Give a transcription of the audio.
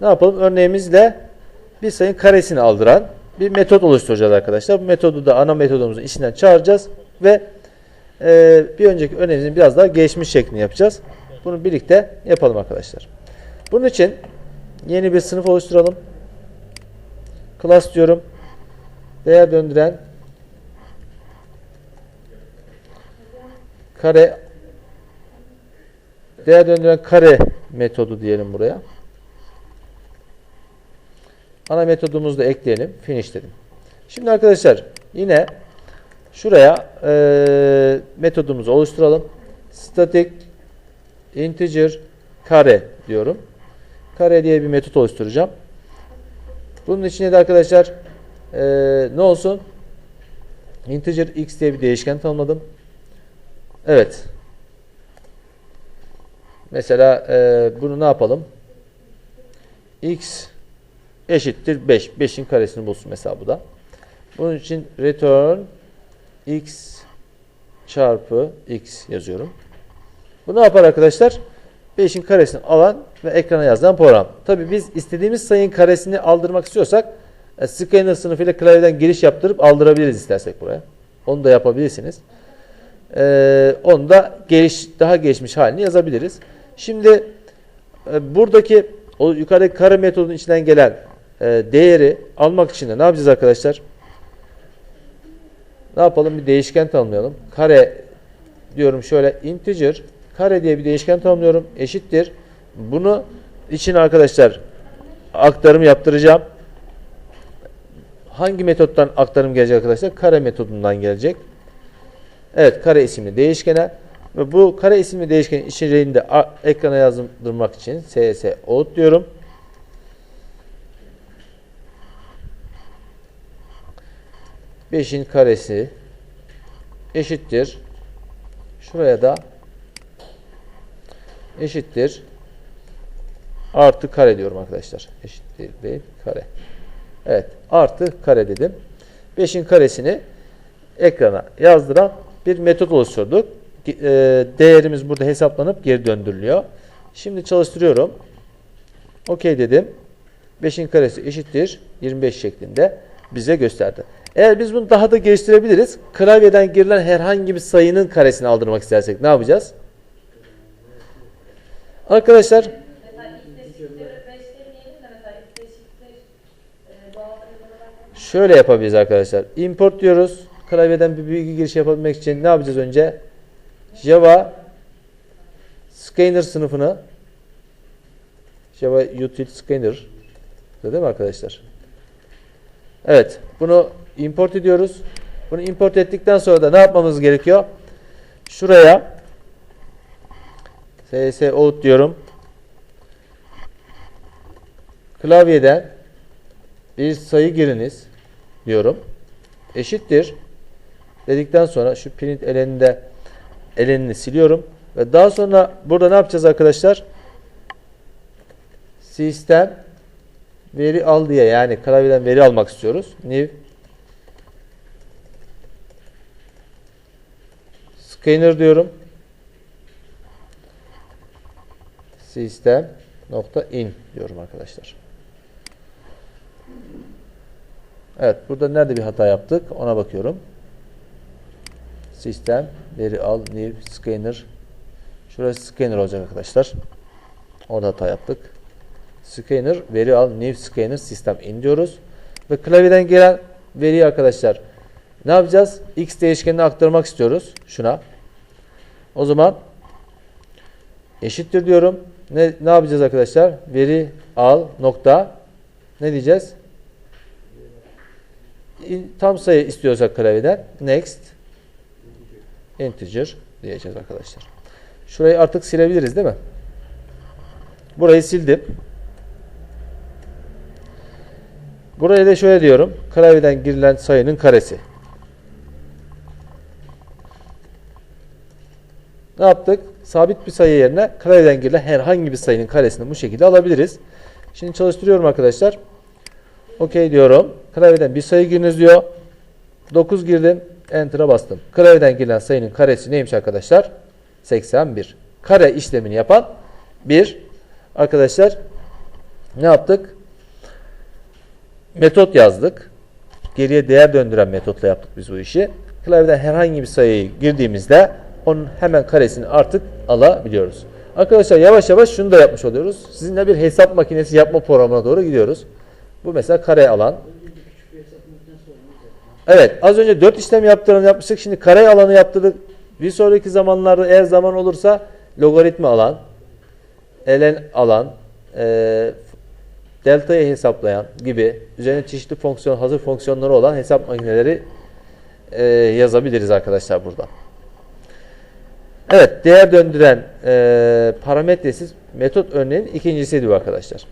Ne yapalım? Örneğimizle bir sayının karesini aldıran bir metot oluşturacağız arkadaşlar. Bu metodu da ana metodumuzun içinden çağıracağız ve e, bir önceki örneğimizin biraz daha gelişmiş şeklini yapacağız. Bunu birlikte yapalım arkadaşlar. Bunun için yeni bir sınıf oluşturalım. Class diyorum. Değer döndüren kare değer döndüren kare metodu diyelim buraya. Ana metodumuzu da ekleyelim. Finish dedim. Şimdi arkadaşlar yine şuraya e, metodumuzu oluşturalım. Static integer kare diyorum. Kare diye bir metot oluşturacağım. Bunun içine de arkadaşlar e, ne olsun? Integer x diye bir değişken tanımladım. Evet. Mesela e, bunu ne yapalım? x eşittir 5. 5'in karesini bulsun mesela bu da. Bunun için return x çarpı x yazıyorum. Bu ne yapar arkadaşlar? 5'in karesini alan ve ekrana yazılan program. Tabi biz istediğimiz sayının karesini aldırmak istiyorsak e, scanner sınıfıyla klavyeden giriş yaptırıp aldırabiliriz istersek buraya. Onu da yapabilirsiniz. Ee, onu da geliş, daha gelişmiş halini yazabiliriz. Şimdi e, buradaki o yukarıdaki kare metodunun içinden gelen değeri almak için de ne yapacağız arkadaşlar? Ne yapalım? Bir değişken tanımlayalım. Kare diyorum şöyle integer kare diye bir değişken tanımlıyorum. Eşittir. Bunu için arkadaşlar aktarım yaptıracağım. Hangi metottan aktarım gelecek arkadaşlar? Kare metodundan gelecek. Evet kare isimli değişkene ve bu kare isimli değişkenin içeriğini de ekrana yazdırmak için cs out diyorum. Beşin karesi eşittir. Şuraya da eşittir. Artı kare diyorum arkadaşlar. Eşittir değil kare. Evet artı kare dedim. 5'in karesini ekrana yazdıran bir metot oluşturduk. E, Değerimiz burada hesaplanıp geri döndürülüyor. Şimdi çalıştırıyorum. OK dedim. 5'in karesi eşittir 25 şeklinde bize gösterdi. Eğer biz bunu daha da geliştirebiliriz. Klavyeden girilen herhangi bir sayının karesini aldırmak istersek ne yapacağız? Arkadaşlar Mesela x eşittir 5 demeyelim de mesela x eşittir doğal sayılara şöyle yapabiliriz arkadaşlar. Import diyoruz. Klavyeden bir bilgi girişi yapabilmek için ne yapacağız önce? Java Scanner sınıfını Java Util Scanner değil mi arkadaşlar? Evet. Bunu import ediyoruz. Bunu import ettikten sonra da ne yapmamız gerekiyor? Şuraya cs out diyorum. Klavyeden bir sayı giriniz diyorum. Eşittir. Dedikten sonra şu print eleninde elenini siliyorum. Ve daha sonra burada ne yapacağız arkadaşlar? Sistem veri al diye yani klavyeden veri almak istiyoruz. New scanner diyorum. Sistem nokta in diyorum arkadaşlar. Evet burada nerede bir hata yaptık ona bakıyorum. Sistem veri al new scanner Şurası scanner olacak arkadaşlar. Orada hata yaptık. Scanner veri al new scanner sistem in diyoruz. Ve klavyeden gelen veriyi arkadaşlar ne yapacağız? X değişkenine aktarmak istiyoruz. Şuna. O zaman eşittir diyorum. Ne, ne yapacağız arkadaşlar? Veri al nokta ne diyeceğiz? Tam sayı istiyorsak klavyeden next integer diyeceğiz arkadaşlar. Şurayı artık silebiliriz değil mi? Burayı sildim. Buraya da şöyle diyorum. Klavyeden girilen sayının karesi. Ne yaptık? Sabit bir sayı yerine klavyeden girilen herhangi bir sayının karesini bu şekilde alabiliriz. Şimdi çalıştırıyorum arkadaşlar. OK diyorum. Klavyeden bir sayı giriniz diyor. 9 girdim. Enter'a bastım. Klavyeden girilen sayının karesi neymiş arkadaşlar? 81. Kare işlemini yapan bir arkadaşlar Ne yaptık? Metot yazdık. Geriye değer döndüren metotla yaptık biz bu işi. Klavyeden herhangi bir sayıyı girdiğimizde onun hemen karesini artık alabiliyoruz. Arkadaşlar yavaş yavaş şunu da yapmış oluyoruz. Sizinle bir hesap makinesi yapma programına doğru gidiyoruz. Bu mesela kare alan. Evet az önce 4 işlem yaptığını yapmıştık. Şimdi kare alanı yaptırdık. Bir sonraki zamanlarda eğer zaman olursa logaritma alan, ln alan, e, delta'yı hesaplayan gibi üzerine çeşitli fonksiyon, hazır fonksiyonları olan hesap makineleri e, yazabiliriz arkadaşlar burada. Evet, değer döndüren e, parametresiz metot örneğin ikincisiydi bu arkadaşlar.